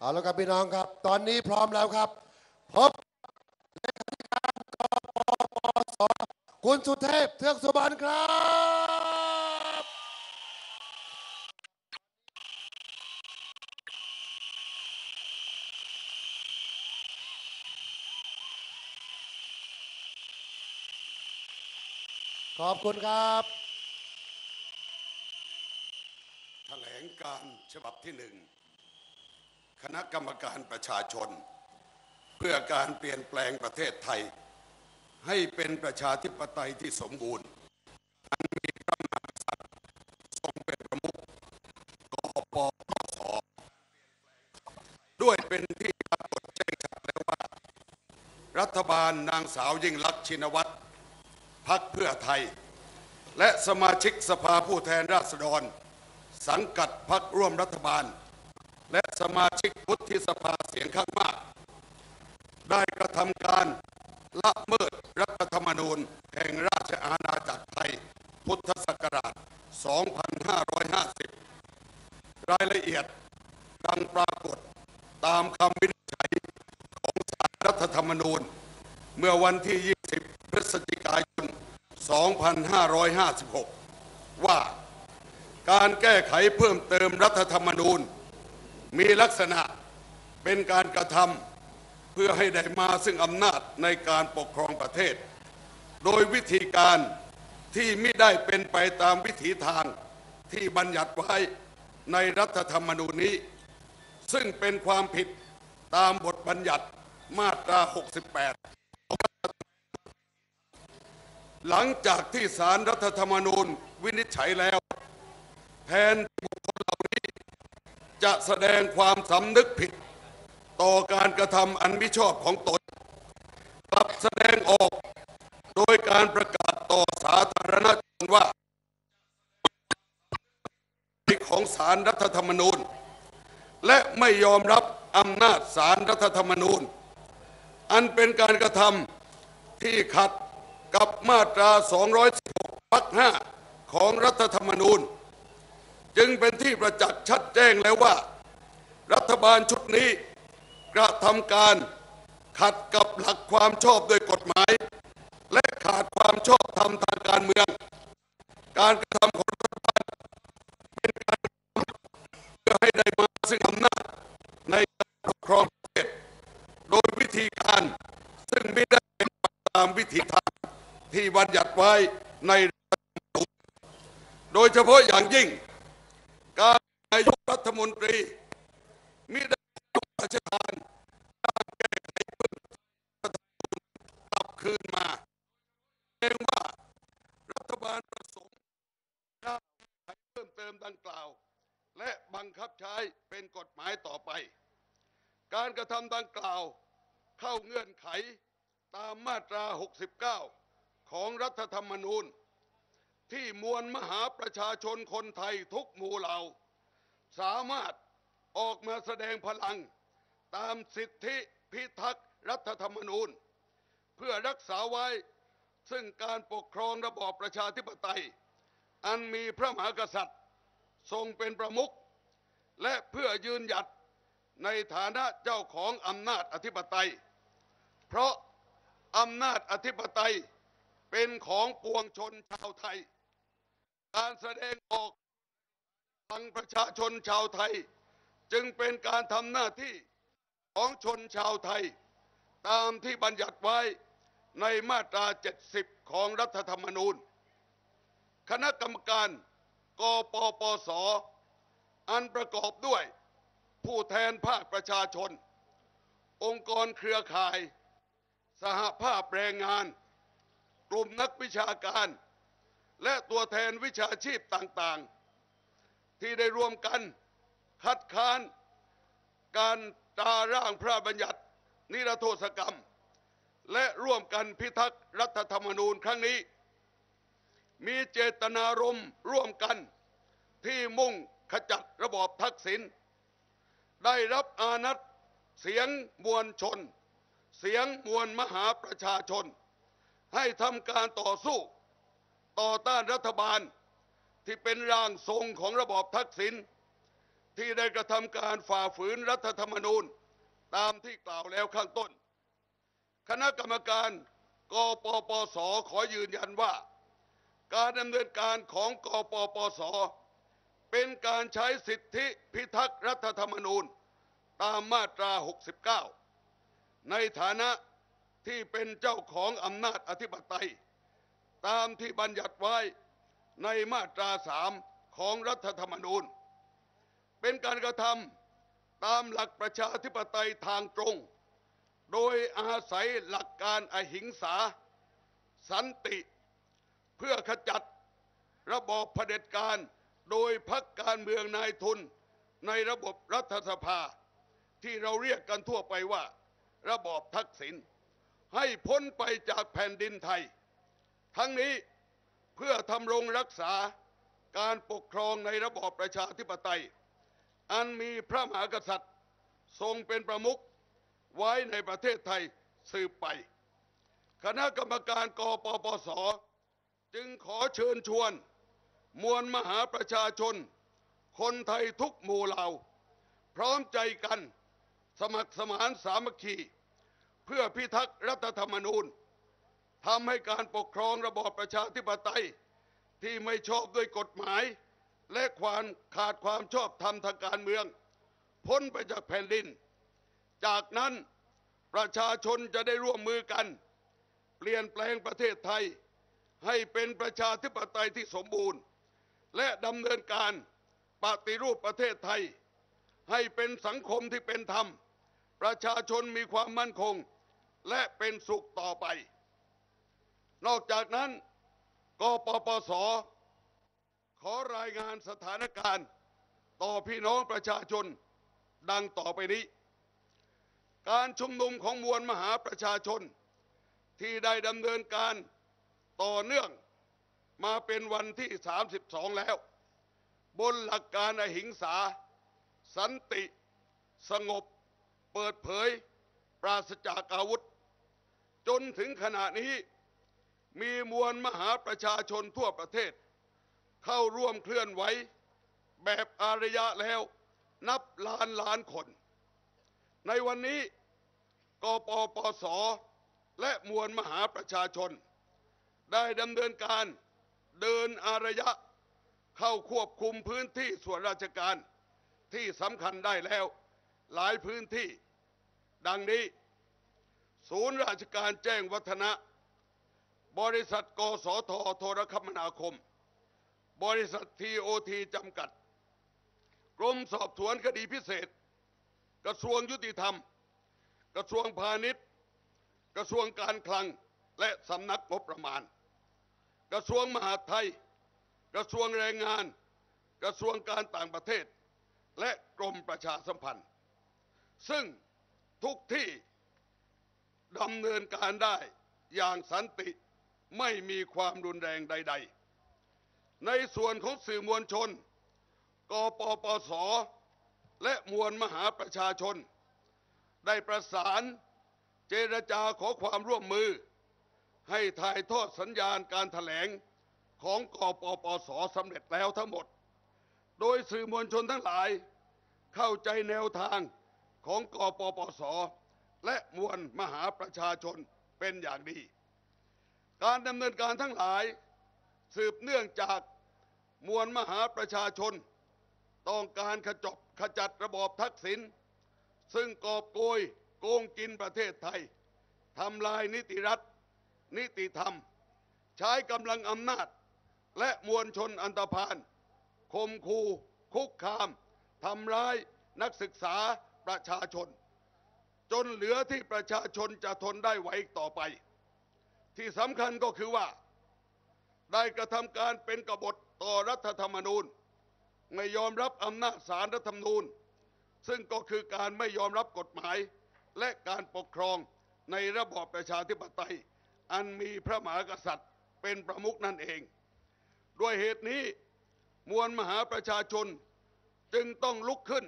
เอาละครับพี่น้องครับ ตอนนี้พร้อมแล้วครับ พบเลขาธิการกปปสคุณสุเทพเทือกสุบรรณครับขอบคุณครับแถลงการฉบับที่หนึ่ง คณะกรรมการประชาชน เพื่อการเปลี่ยนแปลงประเทศไทย ให้เป็นประชาธิปไตยที่สมบูรณ์อันมีพระมหากษัตริย์ทรงเป็นประมุขกปปสด้วยเป็นที่ปรากฏแจ้งชัดแล้วว่า รัฐบาลนางสาวยิ่งลักษณ์ชินวัตรพักเพื่อไทย และสมาชิกสภาผู้แทนราษฎร สังกัดพักร่วมรัฐบาล สมาชิกวุฒิสภาเสียงข้างมาก ได้กระทำการละเมิดรัฐธรรมนูญแห่งราชอาณาจักรไทย พุทธศักราช 2550 รายละเอียดดังปรากฏตามคำวินิจฉัยของศาลรัฐธรรมนูญ เมื่อวันที่ 20 พฤศจิกายน 2556 ว่าการแก้ไขเพิ่มเติมรัฐธรรมนูญ มีลักษณะเป็นการกระทำเพื่อให้ได้มาซึ่งอำนาจในการปกครองประเทศ โดยวิธีการที่ไม่ได้เป็นไปตามวิถีทางที่บัญญัติไว้ในรัฐธรรมนูญนี้ ซึ่งเป็นความผิดตามบทบัญญัติมาตรา 68 หลังจากที่สารรัฐธรรมนูญวินิจฉัยแล้ว แทน จะแสดงความสำนึกผิด ต่อการกระทำอันมิชอบของตนกลับแสดงออกโดยการประกาศต่อสาธารณชนว่าของสารรัฐธรรมนูญ และไม่ยอมรับอำนาจสารรัฐธรรมนูญ อันเป็นการกระทำที่ขัดกับมาตรา 216วรรค5ของรัฐธรรมนูญ จึงเป็นที่ประจักษ์ชัดแจ้งแล้วว่า รัฐบาลชุดนี้กระทำการขัดกับหลักความชอบโดยกฎหมาย และขาดความชอบธรรมทางการเมือง การกระทำของรัฐบาลเป็นการกระทำเพื่อให้ได้มาซึ่งอำนาจในการปกครองประเทศโดยวิธีการซึ่งไม่ได้เป็นไปตามวิธีทางที่บัญญัติไว้ในโดยเฉพาะอย่างยิ่ง การนายกรัฐมน ตรีมิได้รับราชทานร่างแก้ไขเพิ่มรัฐธรรมนูญกลับคืนมาเองว่ารัฐบาลประสงค์ร่างแก้ไขเพิ่มเติมดังกล่าว และบังคับใช้เป็นกฎหมายต่อไป การกระทำดังกล่าวเข้าเงื่อนไขตามมาตรา 69 ของรัฐธรรมนูญ ที่มวลมหาประชาชนคนไทยทุกหมู่เหล่า สามารถออกมาแสดงพลัง ตามสิทธิพิทักษ์รัฐธรรมนูญ เพื่อรักษาไว้ ซึ่งการปกครองระบอบประชาธิปไตย อันมีพระมหากษัตริย์ ทรงเป็นประมุขและเพื่อยืนหยัดในฐานะเจ้าของอำนาจอธิปไตย เพราะอำนาจอธิปไตยเป็นของปวงชนชาวไทย การแสดงออก ทางประชาชนชาวไทย จึงเป็นการทำหน้าที่ของชนชาวไทย ตามที่บัญญัติไว้ในมาตรา 70 ของรัฐธรรมนูญ คณะกรรมการกปปส อันประกอบด้วยผู้แทนภาคประชาชน องค์กรเครือข่าย สหภาพแรงงาน กลุ่มนักวิชาการ และตัวแทนวิชาชีพต่างๆ ที่ได้รวมกันคัดค้านการตาร่างพระบัญญัติ นิรโทษกรรม และร่วมกันพิทักษ์รัฐธรรมนูญครั้งนี้ มีเจตนารมณ์ร่วมกันที่มุ่งขจัดระบอบทักษิณได้รับอานัตเสียงมวลชน เสียงมวลมหาประชาชน ให้ทำการต่อสู้ ต่อต้านรัฐบาล ที่เป็นร่างทรงของระบอบทักษิณที่ได้กระทำการฝ่าฝืนรัฐธรรมนูญตามที่กล่าวแล้วข้างต้น คณะกรรมการกปปสขอยืนยันว่า การดำเนินการของกปปสเป็นการใช้สิทธิพิทักษ์รัฐธรรมนูญตามมาตรา 69 ในฐานะที่เป็นเจ้าของอำนาจอธิปไตย ตามที่บัญญัติไว้ ในมาตราสามของรัฐธรรมนูญ เป็นการกระทำตามหลักประชาธิปไตยทางตรง โดยอาศัยหลักการอหิงสา สันติ เพื่อขจัดระบอบเผด็จการ โดยพักการเมืองนายทุนในระบบรัฐสภา ที่เราเรียกกันทั่วไปว่า ระบอบทักษิณให้พ้นไปจากแผ่นดินไทย ทั้งนี้ พื่อทำรงรักษาการปกครองในระบอบประชาธิปไตย อันมีพระมหากษัตริย์ทรงเป็นประมุขไว้ในประเทศไทยสืบไป คณะกรรมการกปปส จึงขอเชิญชวน มวลมหาประชาชน คนไทยทุกหมู่เหล่า พร้อมใจกันสมัครสมานสามัคคี เพื่อพิทักษ์รัฐธรรมนูญ ทำให้การปกครองระบอบประชาธิปไตย ที่ไม่ชอบด้วยกฎหมาย และความขาดความชอบธรรมทางการเมือง พ้นไปจากแผ่นดิน จากนั้นประชาชนจะได้ร่วมมือกัน เปลี่ยนแปลงประเทศไทย ให้เป็นประชาธิปไตยที่สมบูรณ์ และดำเนินการปฏิรูปประเทศไทย ให้เป็นสังคมที่เป็นธรรม ประชาชนมีความมั่นคง และเป็นสุขต่อไป นอกจากนั้นกปปส ขอรายงานสถานการณ์ ต่อพี่น้องประชาชน ดังต่อไปนี้ การชุมนุมของมวลมหาประชาชน ที่ได้ดำเนินการต่อเนื่องมาเป็นวันที่ 32 แล้ว บนหลักการอหิงสา สันติ สงบ เปิดเผย ปราศจากอาวุธ จนถึงขณะนี้ มีมวลมหาประชาชนทั่วประเทศ เข้าร่วมเคลื่อนไหวแบบอารยะแล้วนับล้านล้านคน ในวันนี้กปปส และมวลมหาประชาชน ได้ดำเนินการเดินอารยะ เข้าควบคุมพื้นที่ส่วนราชการที่สำคัญได้แล้วหลายพื้นที่ ดังนี้ ศูนย์ราชการแจ้งวัฒนะ บริษัทกสทโทรคมนาคม บริษัททีโอทีจำกัด กรมสอบสวนคดีพิเศษ กระทรวงยุติธรรม กระทรวงพาณิชย์ กระทรวงการคลังและสำนักงบประมาณ กระทรวงมหาดไทย กระทรวงแรงงาน กระทรวงการต่างประเทศ และกรมประชาสัมพันธ์ ซึ่งทุกที่ดำเนินการได้อย่างสันติ ไม่มีความรุนแรงใด ๆ ในส่วนของสื่อมวลชน กปปส และมวลมหาประชาชน ได้ประสานเจรจาขอความร่วมมือ ให้ถ่ายทอดสัญญาณการถแถลงของกปปสสำเร็จแล้วทั้งหมด โดยสื่อมวลชนทั้งหลาย เข้าใจแนวทางของกปปส และมวลมหาประชาชนเป็นอย่างดี การดำเนินการทั้งหลาย สืบเนื่องจากมวลมหาประชาชน ต้องการขจบขจัดระบอบทักษิณซึ่งกอบโกยโกงกินประเทศไทยทำลายนิติรัฐ นิติธรรม ใช้กำลังอำนาจ และมวลชนอันตรพานคมคูคุกคามทำร้ายนักศึกษาประชาชน จนเหลือที่ประชาชนจะทนได้ไหวต่อไป ที่สำคัญก็คือว่า ได้กระทำการเป็นกบฏต่อรัฐธรรมนูญ ไม่ยอมรับอำนาจศาลรัฐธรรมนูญ ซึ่งก็คือการไม่ยอมรับกฎหมาย และการปกครองในระบอบประชาธิปไตย อันมีพระมหากษัตริย์เป็นประมุขนั่นเอง ด้วยเหตุนี้มวลมหาประชาชนจึงต้องลุกขึ้น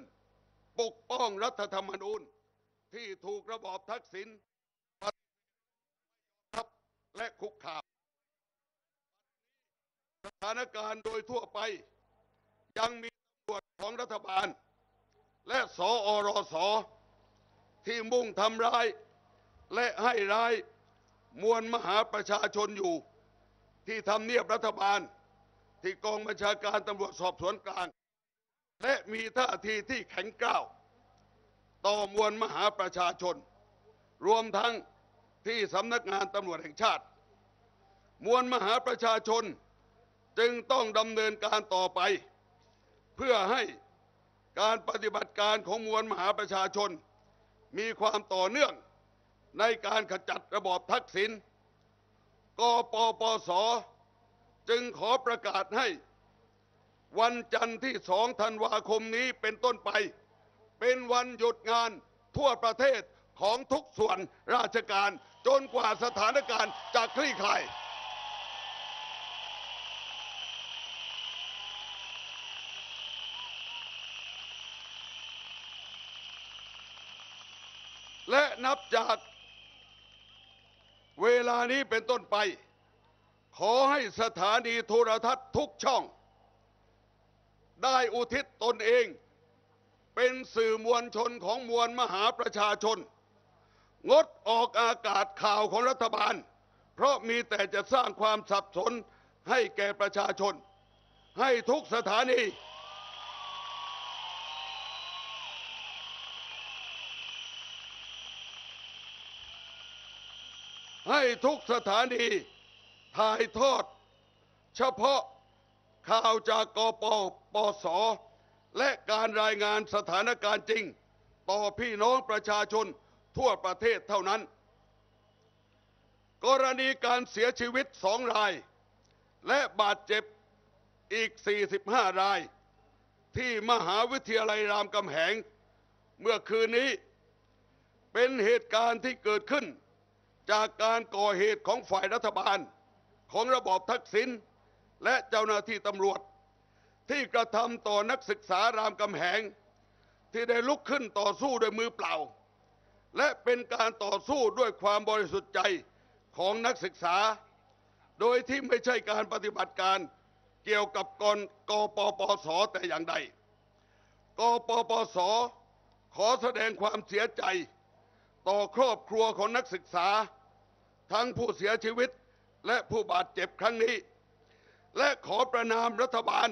ปกป้องรัฐธรรมนูญที่ถูกระบอบทักษิณ และคุกคามสถานการณ์โดยทั่วไป ยังมีตำรวจของรัฐบาล และสอรสที่มุ่งทำร้าย และให้ร้ายมวลมหาประชาชนอยู่ ที่ทำเนียบรัฐบาล ที่กองบัญชาการตำรวจสอบสวนกลาง และมีท่าทีที่แข็งกร้าว ต่อมวลมหาประชาชน รวมทั้ง ที่สำนักงานตำรวจแห่งชาติ มวลมหาประชาชนจึงต้องดำเนินการต่อไป เพื่อให้การปฏิบัติการของมวลมหาประชาชน มีความต่อเนื่องในการขจัดระบอบทักษิณกปปส จึงขอประกาศให้ วันจันทร์ที่สองธันวาคมนี้เป็นต้นไป เป็นวันหยุดงานทั่วประเทศ ของทุกส่วนราชการจนกว่าสถานการณ์จะคลี่คลายและนับจากเวลานี้เป็นต้นไป ขอให้สถานีโทรทัศน์ทุกช่อง ได้อุทิศตนเอง เป็นสื่อมวลชนของมวลมหาประชาชน งดออกอากาศข่าวของรัฐบาล เพราะมีแต่จะสร้างความสับสนให้แก่ประชาชน ให้ทุกสถานี ให้ทุกสถานีถ่ายทอด เฉพาะข่าวจากกปปส และการรายงานสถานการณ์จริง ต่อพี่น้องประชาชน ทั่วประเทศเท่านั้น กรณีการเสียชีวิตสองราย และบาดเจ็บอีก 45 ราย ที่มหาวิทยาลัยรามคำแหง เมื่อคืนนี้ เป็นเหตุการณ์ที่เกิดขึ้น จากการก่อเหตุของฝ่ายรัฐบาล ของระบอบทักษิณและเจ้าหน้าที่ตำรวจ ที่กระทำต่อนักศึกษารามคำแหง ที่ได้ลุกขึ้นต่อสู้ด้วยมือเปล่า และเป็นการต่อสู้ด้วยความบริสุทธิ์ใจของนักศึกษา โดยที่ไม่ใช่การปฏิบัติการเกี่ยวกับกรกปปสแต่อย่างใด กปปสขอแสดงความเสียใจต่อครอบครัวของนักศึกษา ทั้งผู้เสียชีวิตและผู้บาดเจ็บครั้งนี้ และขอประนามรัฐบาล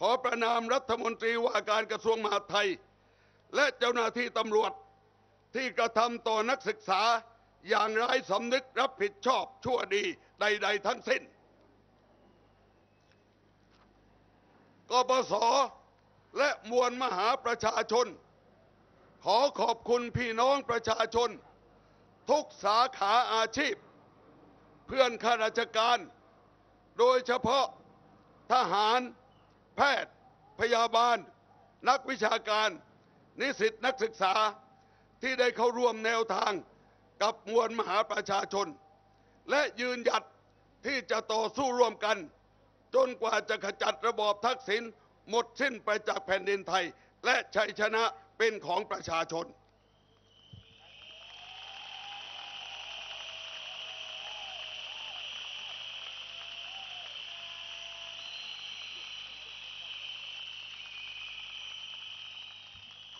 ขอประนามรัฐมนตรีว่าการกระทรวงมหาดไทย และเจ้าหน้าที่ตำรวจ ที่กระทำต่อนักศึกษาอย่างไร้สำนึกรับผิดชอบชั่วดีใด ๆ ทั้งสิ้นกปสและมวลมหาประชาชน ขอขอบคุณพี่น้องประชาชน ทุกสาขาอาชีพ เพื่อนข้าราชการ โดยเฉพาะทหาร แพทย์ พยาบาล นักวิชาการ นิสิตนักศึกษา ที่ได้เข้าร่วมแนวทางกับมวลมหาประชาชน และยืนหยัดที่จะต่อสู้ร่วมกัน จนกว่าจะขจัดระบอบทักษิณหมดสิ้นไปจากแผ่นดินไทย และชัยชนะเป็นของประชาชน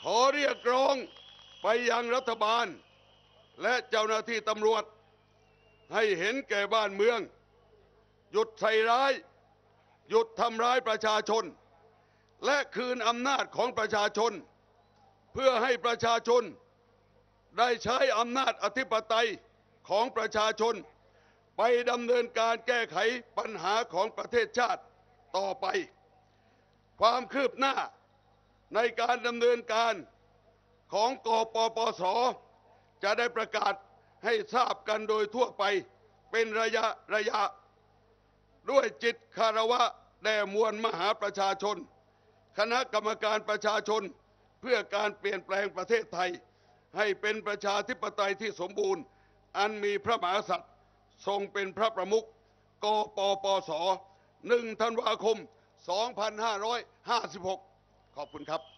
ขอเรียกร้อง ไปยังรัฐบาล และเจ้าหน้าที่ตำรวจ ให้เห็นแก่บ้านเมือง หยุดใส่ร้าย หยุดทำร้ายประชาชน และคืนอำนาจของประชาชน เพื่อให้ประชาชน ได้ใช้อำนาจอธิปไตยของประชาชน ไปดำเนินการแก้ไขปัญหาของประเทศชาติต่อไป ความคืบหน้าในการดำเนินการ ของกปปส จะได้ประกาศให้ทราบกันโดยทั่วไปเป็นระยะระยะ ด้วยจิตคารวะแด่มวลมหาประชาชน คณะกรรมการประชาชนเพื่อการเปลี่ยนแปลงประเทศไทย ให้เป็นประชาธิปไตยที่สมบูรณ์ อันมีพระมหากษัตริย์ทรงเป็นพระประมุขกปปส1ธันวาคม 2556 ขอบคุณครับ